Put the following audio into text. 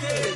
চোখে